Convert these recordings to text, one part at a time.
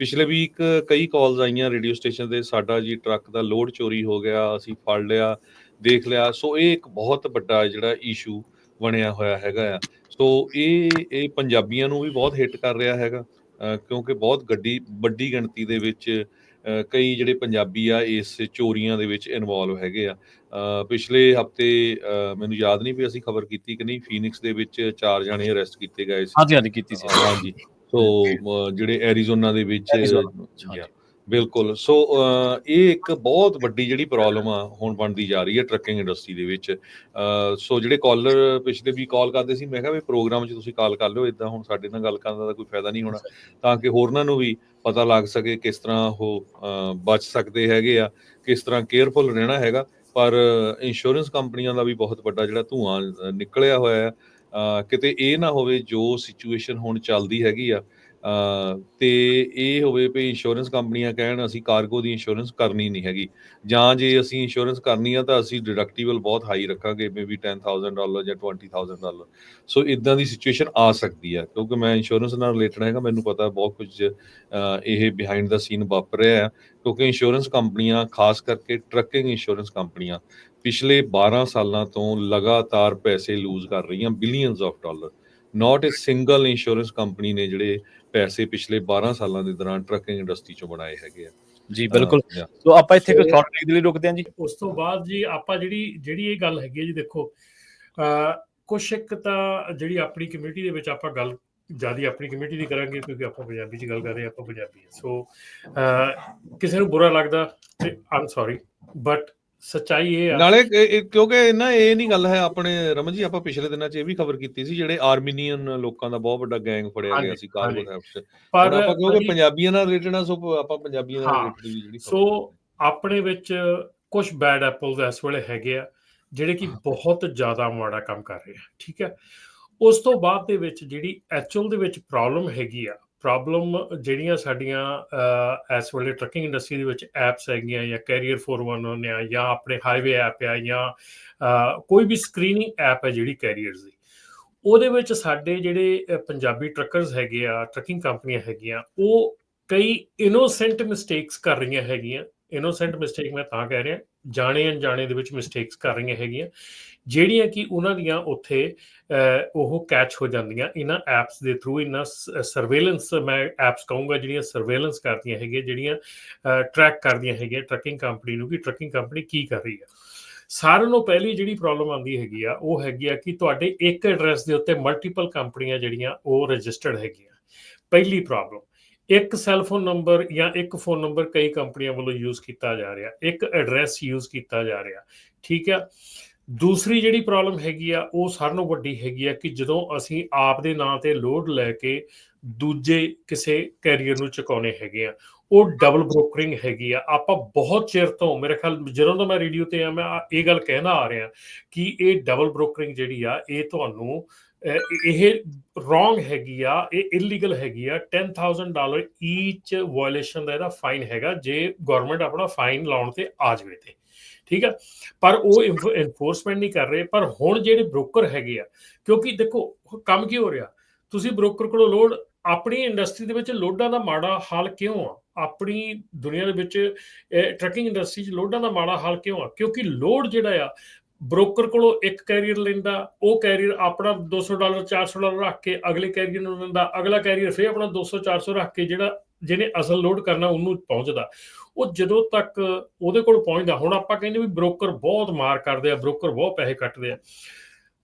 ਪਿਛਲੇ ਵੀਕ ਕਈ ਕਾਲਸ ਆਈਆਂ ਰੇਡੀਓ ਸਟੇਸ਼ਨ ਤੇ ਸਾਡਾ ਜੀ ਟਰੱਕ ਦਾ ਲੋਡ ਚੋਰੀ ਹੋ ਗਿਆ ਅਸੀਂ ਫੜ ਲਿਆ ਦੇਖ ਲਿਆ। ਸੋ ਇਹ ਇੱਕ ਬਹੁਤ ਵੱਡਾ ਜਿਹੜਾ ਇਸ਼ੂ ਬਣਿਆ ਹੋਇਆ ਹੈਗਾ ਆ। ਸੋ ਇਹ ਇਹ ਪੰਜਾਬੀਆਂ ਨੂੰ ਵੀ ਬਹੁਤ ਹਿੱਟ ਕਰ ਰਿਹਾ ਹੈਗਾ ਕਿਉਂਕਿ ਬਹੁਤ ਗੱਡੀ ਵੱਡੀ ਗਿਣਤੀ ਦੇ ਵਿੱਚ ਕਈ ਜਿਹੜੇ ਪੰਜਾਬੀ ਆ ਇਸ ਚੋਰੀਆਂ ਦੇ ਵਿੱਚ ਇਨਵੋਲਵ ਹੈਗੇ ਆ। ਪਿਛਲੇ ਹਫ਼ਤੇ ਮੈਨੂੰ ਯਾਦ ਨਹੀਂ ਵੀ ਅਸੀਂ ਖਬਰ ਕੀਤੀ ਕਿ ਨਹੀਂ ਫੀਨਿਕਸ ਦੇ ਵਿੱਚ ਚਾਰ ਜਣੇ ਅਰੈਸਟ ਕੀਤੇ ਗਏ ਸੀ। ਹਾਂਜੀ ਹਾਂਜੀ ਕੀਤੀ ਸੀ। ਹਾਂਜੀ। ਸੋ ਜਿਹੜੇ ਐਰੀਜ਼ੋਨਾ ਦੇ ਵਿੱਚ ਬਿਲਕੁਲ। ਸੋ ਇਹ ਇੱਕ ਬਹੁਤ ਵੱਡੀ ਜਿਹੜੀ ਪ੍ਰੋਬਲਮ ਆ ਹੁਣ ਬਣਦੀ ਜਾ ਰਹੀ ਹੈ ਟਰੱਕਿੰਗ ਇੰਡਸਟਰੀ ਦੇ ਵਿੱਚ। ਸੋ ਜਿਹੜੇ ਕਾਲਰ ਪਿਛਲੇ ਵੀ ਕਾਲ ਕਰਦੇ ਸੀ ਮੈਂ ਕਿਹਾ ਵੀ ਪ੍ਰੋਗਰਾਮ 'ਚ ਤੁਸੀਂ ਕਾਲ ਕਰ ਲਿਓ ਇਦਾਂ ਹੁਣ ਸਾਡੇ ਨਾਲ ਗੱਲ ਕਰਨ ਦਾ ਕੋਈ ਫਾਇਦਾ ਨਹੀਂ ਹੋਣਾ ਤਾਂ ਕਿ ਹੋਰਨਾਂ ਨੂੰ ਵੀ ਪਤਾ ਲੱਗ ਸਕੇ ਕਿਸ ਤਰ੍ਹਾਂ ਉਹ ਬਚ ਸਕਦੇ ਹੈਗੇ ਆ ਕਿਸ ਤਰ੍ਹਾਂ ਕੇਅਰਫੁਲ ਰਹਿਣਾ ਹੈਗਾ। ਪਰ ਇੰਸ਼ੋਰੈਂਸ ਕੰਪਨੀਆਂ ਦਾ ਵੀ ਬਹੁਤ ਵੱਡਾ ਜਿਹੜਾ ਧੂਆਂ ਨਿਕਲਿਆ ਹੋਇਆ ਹੈ ਕਿਤੇ ਇਹ ਨਾ ਹੋਵੇ ਜੋ ਸਿਚੁਏਸ਼ਨ ਹੁਣ ਚੱਲਦੀ ਹੈਗੀ ਆ ਤੇ ਇਹ ਹੋਵੇ ਵੀ ਇੰਸ਼ੋਰੈਂਸ ਕੰਪਨੀਆਂ ਕਹਿਣ ਅਸੀਂ ਕਾਰਗੋ ਦੀ ਇੰਸ਼ੋਰੈਂਸ ਕਰਨੀ ਨਹੀਂ ਹੈਗੀ। ਜਾਂ ਜੇ ਅਸੀਂ ਇੰਸ਼ੋਰੈਂਸ ਕਰਨੀ ਆ ਤਾਂ ਅਸੀਂ ਡਿਡਕਟੀਬਲ ਬਹੁਤ ਹਾਈ ਰੱਖਾਂਗੇ ਮੇਬੀ 10000 ਡਾਲਰ ਜਾਂ 20000 ਡਾਲਰ ਸੋ ਇਦਾਂ ਦੀ ਸਿਚੁਏਸ਼ਨ ਆ ਸਕਦੀ ਹੈ ਕਿਉਂਕਿ ਮੈਂ ਇੰਸ਼ੋਰੈਂਸ ਨਾਲ ਰਿਲੇਟਡ ਹੈਗਾ, ਮੈਨੂੰ ਪਤਾ ਬਹੁਤ ਕੁਝ ਇਹ ਬਿਹਾਈਂਡ ਦਾ ਸੀਨ ਵਾਪਰ ਰਿਹਾ ਹੈ ਕਿਉਂਕਿ ਇੰਸ਼ੋਰੈਂਸ ਕੰਪਨੀਆਂ, ਖਾਸ ਕਰਕੇ ਟਰੱਕਿੰਗ ਇੰਸ਼ੋਰੈਂਸ ਕੰਪਨੀਆਂ, ਪਿਛਲੇ 12 ਸਾਲਾਂ ਤੋਂ ਲਗਾਤਾਰ ਪੈਸੇ ਲੂਜ਼ ਕਰ ਰਹੀਆਂ billions of dollar not a single insurance company ਨੇ ਜਿਹੜੇ ਪੈਸੇ ਪਿਛਲੇ 12 ਸਾਲਾਂ ਦੇ ਦੌਰਾਨ ਟਰੱਕਿੰਗ ਇੰਡਸਟਰੀ ਚੋਂ ਬਣਾਏ ਹੈਗੇ ਆ। ਜੀ ਬਿਲਕੁਲ. ਸੋ ਆਪਾਂ ਇੱਥੇ ਇੱਕ ਸੋ- ਸ਼ਾਰਟ ਬ੍ਰੇਕ ਦੇ ਲਈ ਰੁਕਦੇ ਹਾਂ ਜੀ। ਉਸ ਤੋਂ ਬਾਅਦ ਜੀ ਆਪਾਂ ਜਿਹੜੀ ਜਿਹੜੀ ਇਹ ਗੱਲ ਹੈਗੀ ਹੈ ਜੀ ਦੇਖੋ ਅ ਕੁਛ ਇੱਕ ਤਾਂ ਜਿਹੜੀ ਆਪਣੀ ਕਮਿਊਨਿਟੀ ਦੇ ਵਿੱਚ ਆਪਾਂ ਗੱਲ ਜ਼ਿਆਦਾ ਆਪਣੀ ਕਮਿਊਨਿਟੀ ਦੀ ਕਰਾਂਗੇ ਕਿਉਂਕਿ ਆਪਾਂ ਪੰਜਾਬੀ ਚ ਗੱਲ ਕਰ ਰਹੇ ਆਪਾਂ ਪੰਜਾਬੀ ਸੋ ਅ ਕਿਸੇ ਨੂੰ ਬੁਰਾ ਲੱਗਦਾ ਤੇ ਆਮ ਸੌਰੀ ਬਟ ਸੱਚਾਈ ਇਹ ਆ। ਨਾਲੇ ਕਿਉਂਕਿ ਨਾ ਇਹ ਨਹੀਂ ਗੱਲ ਹੈ ਆਪਣੇ ਰਮਨ ਜੀ ਆਪਾਂ ਪਿਛਲੇ ਦਿਨਾਂ 'ਚ ਇਹ ਵੀ ਖਬਰ ਕੀਤੀ ਸੀ ਜਿਹੜੇ ਆਰਮੀਨੀਅਨ ਲੋਕਾਂ ਦਾ ਬਹੁਤ ਵੱਡਾ ਗੈਂਗ ਫੜਿਆ ਗਿਆ ਸੀ ਕਾਰਗੋ 'ਚ। ਪਰ ਆਪਾਂ ਕਿਉਂਕਿ ਪੰਜਾਬੀਆਂ ਨਾਲ ਰਿਲੇਟਡ ਆ ਸੋ ਆਪਾਂ ਪੰਜਾਬੀਆਂ ਨਾਲ ਰਿਲੇਟਡ ਵੀ ਜਿਹੜੀ ਸੋ ਆਪਣੇ ਵਿੱਚ ਕੁਝ ਬੈਡ ਐਪਲਸ ਇਸ ਵੇਲੇ ਹੈਗੇ ਆ ਜਿਹੜੇ ਕਿ ਬਹੁਤ ਜ਼ਿਆਦਾ ਮਾੜਾ ਕੰਮ ਕਰ ਰਹੇ ਆ ਠੀਕ ਹੈ। ਉਸ ਤੋਂ ਬਾਅਦ ਦੇ ਵਿੱਚ ਜਿਹੜੀ ਐਕਚੁਅਲ ਦੇ ਵਿੱਚ ਪ੍ਰੋਬਲਮ ਹੈਗੀ ਆ ਪ੍ਰੋਬਲਮ ਜਿਹੜੀਆਂ ਸਾਡੀਆਂ ਇਸ ਵੇਲੇ ਟਰੱਕਿੰਗ ਇੰਡਸਟਰੀ ਦੇ ਵਿੱਚ ਐਪਸ ਹੈਗੀਆਂ ਜਾਂ ਕੈਰੀਅਰ 411 ਆ ਜਾਂ ਆਪਣੇ ਹਾਈਵੇ ਐਪ ਆ ਜਾਂ ਕੋਈ ਵੀ ਸਕਰੀਨਿੰਗ ਐਪ ਹੈ ਜਿਹੜੀ ਕੈਰੀਅਰਸ ਦੀ, ਉਹਦੇ ਵਿੱਚ ਸਾਡੇ ਜਿਹੜੇ ਪੰਜਾਬੀ ਟਰੱਕਰਸ ਹੈਗੇ ਆ ਟਰੱਕਿੰਗ ਕੰਪਨੀਆਂ ਹੈਗੀਆਂ, ਉਹ ਕਈ ਇਨੋਸੈਂਟ ਮਿਸਟੇਕਸ ਕਰ ਰਹੀਆਂ ਹੈਗੀਆਂ ਇਨੋਸੈਂਟ ਮਿਸਟੇਕ ਮੈਂ ਤਾਂ ਕਹਿ ਰਿਹਾ ਜਾਣੇ ਅਣਜਾਣੇ ਦੇ ਵਿੱਚ ਮਿਸਟੇਕਸ ਕਰ ਰਹੀਆਂ ਹੈਗੀਆਂ, ਜਿਹੜੀਆਂ ਕਿ ਉਹਨਾਂ ਦੀਆਂ ਉੱਥੇ ਉਹ ਕੈਚ ਹੋ ਜਾਂਦੀਆਂ ਇਹਨਾਂ ਐਪਸ ਦੇ ਥਰੂ ਇਹਨਾਂ ਸਰਵੇਲੈਂਸ ਮੈਂ ਐਪਸ ਕਹੂੰਗਾ ਜਿਹੜੀਆਂ ਸਰਵੇਲੈਂਸ ਕਰਦੀਆਂ ਹੈਗੀਆਂ, ਜਿਹੜੀਆਂ ਟਰੈਕ ਕਰਦੀਆਂ ਹੈਗੀਆਂ ਟਰੱਕਿੰਗ ਕੰਪਨੀ ਨੂੰ ਕਿ ਟਰੱਕਿੰਗ ਕੰਪਨੀ ਕੀ ਕਰ ਰਹੀ ਹੈ ਸਾਰਿਆਂ ਨੂੰ ਪਹਿਲੀ ਜਿਹੜੀ ਪ੍ਰੋਬਲਮ ਆਉਂਦੀ ਹੈਗੀ ਆ, ਉਹ ਹੈਗੀ ਆ ਕਿ ਤੁਹਾਡੇ ਇੱਕ ਐਡਰੈਸ ਦੇ ਉੱਤੇ ਮਲਟੀਪਲ ਕੰਪਨੀਆਂ ਜਿਹੜੀਆਂ ਉਹ ਰਜਿਸਟਰਡ ਹੈਗੀਆਂ। ਪਹਿਲੀ ਪ੍ਰੋਬਲਮ ਇੱਕ ਸੈਲਫੋਨ ਨੰਬਰ ਜਾਂ ਇੱਕ ਫੋਨ ਨੰਬਰ ਕਈ ਕੰਪਨੀਆਂ ਵੱਲੋਂ ਯੂਜ਼ ਕੀਤਾ ਜਾ ਰਿਹਾ, ਇੱਕ ਐਡਰੈਸ ਯੂਜ਼ ਕੀਤਾ ਜਾ ਰਿਹਾ, ਠੀਕ ਆ। ਦੂਸਰੀ ਜਿਹੜੀ ਪ੍ਰੋਬਲਮ ਹੈਗੀ ਆ, ਉਹ ਸਾਰਿਆਂ ਨਾਲੋਂ ਵੱਡੀ ਹੈਗੀ ਆ ਕਿ ਜਦੋਂ ਅਸੀਂ ਆਪ ਦੇ ਨਾਂ ਤੇ ਲੋਡ ਲੈ ਕੇ ਦੂਜੇ ਕਿਸੇ ਕੈਰੀਅਰ ਨੂੰ ਚੁਕਾਉਣੇ ਹੈਗੇ ਆ, ਉਹ ਡਬਲ ਬ੍ਰੋਕਰਿੰਗ ਹੈਗੀ ਆ। ਆਪਾਂ ਬਹੁਤ ਚਿਰ ਤੋਂ, ਮੇਰੇ ਖਿਆਲ ਜਦੋਂ ਤੋਂ ਮੈਂ ਰੇਡੀਓ ਤੇ ਆ, ਮੈਂ ਇਹ ਗੱਲ ਕਹਿਣਾ ਆ ਰਿਹਾ ਕਿ ਇਹ ਡਬਲ ਬ੍ਰੋਕਰਿੰਗ ਜਿਹੜੀ ਆ, ਇਹ ਤੁਹਾਨੂੰ ਇਹ ਰੋਂਗ ਹੈਗੀ ਆ, ਇਹ ਇਲੀਗਲ ਹੈਗੀ ਆ 10000 ਡਾਲਰ ਈਚ ਵਾਇਲੇਸ਼ਨ ਦਾ ਇਹਦਾ ਫਾਈਨ ਹੈਗਾ, ਜੇ ਗਵਰਨਮੈਂਟ ਆਪਣਾ ਫਾਈਨ ਲਾਉਣ ਤੇ ਆ ਜਾਵੇ ਤੇ। ਠੀਕ ਆ? ਪਰ ਉਹ ਇਨਫੋਰਸਮੈਂਟ ਨਹੀਂ ਕਰ ਰਹੇ, ਪਰ ਹੁਣ ਜਿਹੜੇ ਬ੍ਰੋਕਰ ਹੈਗੇ ਆ, ਕਿਉਂਕਿ ਦੇਖੋ, ਕੰਮ ਕੀ ਹੋ ਰਿਹਾ? ਤੁਸੀਂ ਬ੍ਰੋਕਰ ਕੋਲੋਂ ਲੋਡ, ਆਪਣੀ ਇੰਡਸਟਰੀ ਦੇ ਵਿੱਚ ਲੋਡਾਂ ਦਾ ਮਾੜਾ ਹਾਲ ਕਿਉਂ ਆ? ਆਪਣੀ ਦੁਨੀਆ ਦੇ ਵਿੱਚ ਟਰੱਕਿੰਗ ਇੰਡਸਟਰੀ 'ਚ ਲੋਡਾਂ ਦਾ ਮਾੜਾ ਹਾਲ ਕਿਉਂ ਆ? ਕਿਉਂਕਿ ਲੋਡ ਜਿਹੜਾ ਆ ਬ੍ਰੋਕਰ ਕੋਲੋਂ ਇੱਕ ਕੈਰੀਅਰ ਲੈਂਦਾ, ਉਹ ਕੈਰੀਅਰ ਆਪਣਾ 200 ਡਾਲਰ 400 ਡਾਲਰ ਰੱਖ ਕੇ ਅਗਲੇ ਕੈਰੀਅਰ ਨੂੰ ਦਿੰਦਾ, ਅਗਲਾ ਕੈਰੀਅਰ ਫੇਰ ਆਪਣਾ 200 400 ਰੱਖ ਕੇ ਜਿਹੜਾ ਜਿਹਨੇ ਅਸਲ ਲੋਡ ਕਰਨਾ ਉਹਨੂੰ ਪਹੁੰਚਦਾ। ਉਹ ਜਦੋਂ ਤੱਕ ਉਹਦੇ ਕੋਲ ਪਹੁੰਚਦਾ, ਹੁਣ ਆਪਾਂ ਕਹਿੰਦੇ ਵੀ ਬ੍ਰੋਕਰ ਬਹੁਤ ਮਾਰ ਕਰਦੇ ਆ, ਬ੍ਰੋਕਰ ਬਹੁਤ ਪੈਸੇ ਕੱਟਦੇ ਆ।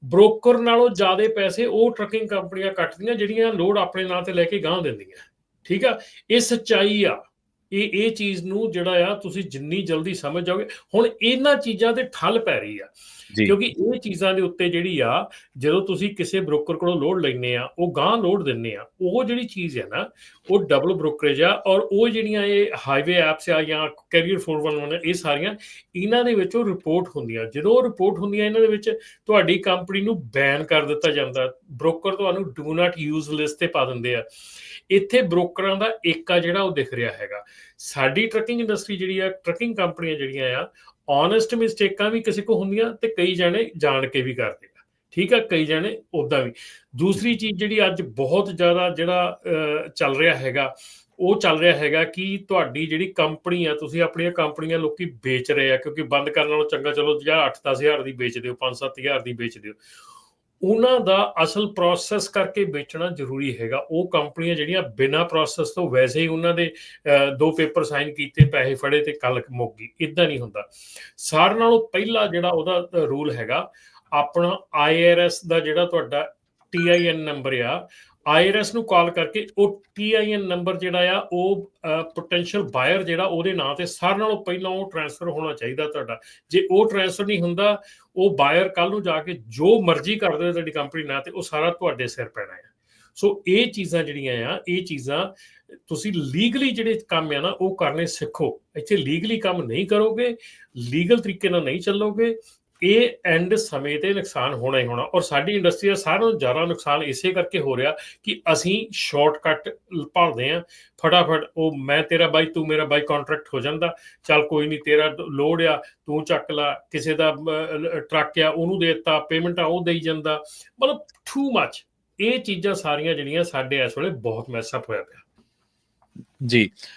ਬ੍ਰੋਕਰ ਨਾਲੋਂ ਜ਼ਿਆਦਾ ਪੈਸੇ ਉਹ ਟਰੱਕਿੰਗ ਕੰਪਨੀਆਂ ਕੱਟਦੀਆਂ ਜਿਹੜੀਆਂ ਲੋਡ ਆਪਣੇ ਨਾਂ ਤੇ ਲੈ ਕੇ ਗਾਂ ਦਿੰਦੀਆਂ। ਠੀਕ ਆ? ਇਹ ਸੱਚਾਈ ਆ। ਇਹ ਇਹ ਚੀਜ਼ ਨੂੰ ਜਿਹੜਾ ਆ ਤੁਸੀਂ ਜਿੰਨੀ ਜਲਦੀ ਸਮਝ ਜਾਓਗੇ ਹੁਣ ਇਹਨਾਂ ਚੀਜ਼ਾਂ ਤੇ ਠੱਲ ਪੈ ਰਹੀ ਆ। ਕਿਉਂਕਿ ਇਹ ਚੀਜ਼ਾਂ ਦੇ ਉੱਤੇ ਜਿਹੜੀ ਆ ਜਦੋਂ ਤੁਸੀਂ ਕਿਸੇ ਬ੍ਰੋਕਰ ਕੋਲੋਂ ਲੋਡ ਲੈਨੇ ਆ ਉਹ ਗਾਂ ਲੋਡ ਦਿੰਨੇ ਆ ਉਹ ਜਿਹੜੀ ਚੀਜ਼ ਹੈ ਨਾ ਉਹ ਡਬਲ ਬ੍ਰੋਕਰੇਜ ਆ ਔਰ ਉਹ ਜਿਹੜੀਆਂ ਇਹ ਹਾਈਵੇ ਐਪਸ ਆ ਜਾਂ ਕੈਰੀਅਰ 411 ਇਹ ਸਾਰੀਆਂ ਇਹਨਾਂ ਦੇ ਵਿੱਚ ਉਹ ਰਿਪੋਰਟ ਹੁੰਦੀਆਂ। ਜਦੋਂ ਰਿਪੋਰਟ ਹੁੰਦੀਆਂ ਇਹਨਾਂ ਦੇ ਵਿੱਚ ਤੁਹਾਡੀ ਕੰਪਨੀ ਨੂੰ ਬੈਨ ਕਰ ਦਿੱਤਾ ਜਾਂਦਾ। ਬ੍ਰੋਕਰ ਤੁਹਾਨੂੰ ਡੂ ਨਾਟ ਯੂਜ਼ ਲਿਸਟ ਤੇ ਪਾ ਦਿੰਦੇ ਆ। ਇੱਥੇ ਬ੍ਰੋਕਰਾਂ ਦਾ ਏਕਾ ਜਿਹੜਾ ਉਹ ਦਿਖ ਰਿਹਾ ਹੈਗਾ। ਸਾਡੀ ਟਰੱਕਿੰਗ ਇੰਡਸਟਰੀ ਜਿਹੜੀ ਆ ਟਰੱਕਿੰਗ ਕੰਪਨੀਆਂ ਜਿਹੜੀਆਂ ਆ ਓਨੈਸਟ ਮਿਸਟੇਕਾਂ ਵੀ ਕਿਸੇ ਕੋ ਹੁੰਦੀਆਂ ਤੇ ਕਈ ਜਣੇ ਜਾਣ ਕੇ ਵੀ ਕਰਦੇ ਆ। ਠੀਕ ਆ ਕਈ ਜਣੇ ਉਦਾਂ ਵੀ। ਦੂਸਰੀ ਚੀਜ਼ ਜਿਹੜੀ ਅੱਜ ਬਹੁਤ ਜ਼ਿਆਦਾ ਜਿਹੜਾ ਚੱਲ ਰਿਹਾ ਹੈਗਾ ਉਹ ਚੱਲ ਰਿਹਾ ਹੈਗਾ ਕਿ ਤੁਹਾਡੀ ਜਿਹੜੀ ਕੰਪਨੀ ਆ ਤੁਸੀਂ ਆਪਣੀਆਂ ਕੰਪਨੀਆਂ ਲੋਕੀ ਵੇਚ ਰਹੇ ਆ ਕਿਉਂਕਿ ਬੰਦ ਕਰਨ ਨਾਲੋਂ ਚੰਗਾ ਚਲੋ ਜਾਂ 8-10000 ਦੀ ਵੇਚ ਦਿਓ 5-7000 ਦੀ ਵੇਚ ਦਿਓ। ਉਹਨਾਂ ਦਾ ਅਸਲ ਪ੍ਰੋਸੈਸ ਕਰਕੇ ਵੇਚਣਾ ਜ਼ਰੂਰੀ ਹੈਗਾ। ਉਹ ਕੰਪਨੀਆਂ ਜਿਹੜੀਆਂ ਬਿਨਾਂ ਪ੍ਰੋਸੈਸ ਤੋਂ ਵੈਸੇ ਹੀ ਉਹਨਾਂ ਦੇ ਅਹ, ਦੋ ਪੇਪਰ ਸਾਈਨ ਕੀਤੇ ਪੈਸੇ ਫੜੇ ਤੇ ਕੱਲ ਮੁੱਕ ਗਈ। ਇਦਾਂ ਨਹੀਂ ਹੁੰਦਾ। ਸਾਰਿਆਂ ਨਾਲੋਂ ਪਹਿਲਾ ਜਿਹੜਾ ਉਹਦਾ ਰੂਲ ਹੈਗਾ ਆਪਣਾ ਆਈਆਰਐਸ ਦਾ ਜਿਹੜਾ ਤੁਹਾਡਾ ਟੀਆਈਐਨ ਨੰਬਰ ਆ ਆਈਆਰਐਸ ਨੂੰ ਕਾਲ ਕਰਕੇ ਉਹ ਟੀਆਈਐਨ ਨੰਬਰ ਜਿਹੜਾ ਆ ਉਹ ਪੋਟੈਂਸ਼ੀਅਲ ਬਾਇਰ ਜਿਹੜਾ ਉਹਦੇ ਨਾਂ ਤੇ ਸਾਰਿਆਂ ਨਾਲੋਂ ਪਹਿਲਾਂ ਉਹ ਟ੍ਰਾਂਸਫਰ ਹੋਣਾ ਚਾਹੀਦਾ ਤੁਹਾਡਾ। ਜੇ ਉਹ ਟ੍ਰਾਂਸਫਰ ਨਹੀਂ ਹੁੰਦਾ ਉਹ ਬਾਇਰ ਕੱਲ ਨੂੰ ਜਾ ਕੇ ਜੋ ਮਰਜ਼ੀ ਕਰ ਦੇ ਤੁਹਾਡੀ ਕੰਪਨੀ ਨਾਲ ਤੇ ਉਹ ਸਾਰਾ ਤੁਹਾਡੇ ਸਿਰ ਪੈਣਾ ਹੈ। ਸੋ ਇਹ ਚੀਜ਼ਾਂ ਜਿਹੜੀਆਂ ਆ, ਇਹ ਚੀਜ਼ਾਂ ਤੁਸੀਂ ਲੀਗਲੀ ਜਿਹੜੇ ਕੰਮ ਆ ਨਾ, ਉਹ ਕਰਨੇ ਸਿੱਖੋ। ਇੱਥੇ ਲੀਗਲੀ ਕੰਮ ਨਹੀਂ ਕਰੋਗੇ ਲੀਗਲ ਤਰੀਕੇ ਨਾਲ ਨਹੀਂ ਚੱਲੋਗੇ ਇਹ ਐਂਡ ਸਮੇਂ ਤੇ ਨੁਕਸਾਨ ਹੋਣਾ ਹੀ ਹੋਣਾ ਔਰ ਸਾਡੀ ਇੰਡਸਟਰੀ ਦਾ ਸਾਰਿਆਂ ਨਾਲੋਂ ਜ਼ਿਆਦਾ ਨੁਕਸਾਨ ਇਸੇ ਕਰਕੇ ਹੋ ਰਿਹਾ ਕਿ ਅਸੀਂ ਸ਼ਾਰਟਕਟ ਭਾਲਦੇ ਆ ਫਟਾਫਟ ਉਹ ਮੈਂ ਤੇਰਾ ਬਾਈ, ਤੂੰ ਮੇਰਾ ਬਾਈ ਕੰਟਰੈਕਟ ਹੋ ਜਾਂਦਾ। ਚੱਲ ਕੋਈ ਨਹੀਂ ਤੇਰਾ ਲੋਡ ਆ, ਤੂੰ ਚੱਕ ਲਾ, ਕਿਸੇ ਦਾ ਟਰੱਕ ਆ, ਉਹਨੂੰ ਦੇ ਦਿੱਤਾ ਪੇਮੈਂਟ ਆ, ਉਹ ਦੇਈ ਜਾਂਦਾ। ਮਤਲਬ ਟੂ ਮੱਚ ਇਹ ਚੀਜ਼ਾਂ ਸਾਰੀਆਂ ਜਿਹੜੀਆਂ ਸਾਡੇ ਇਸ ਵੇਲੇ ਬਹੁਤ ਮੈਸਅਪ ਹੋਇਆ ਪਿਆ। ਜੀ।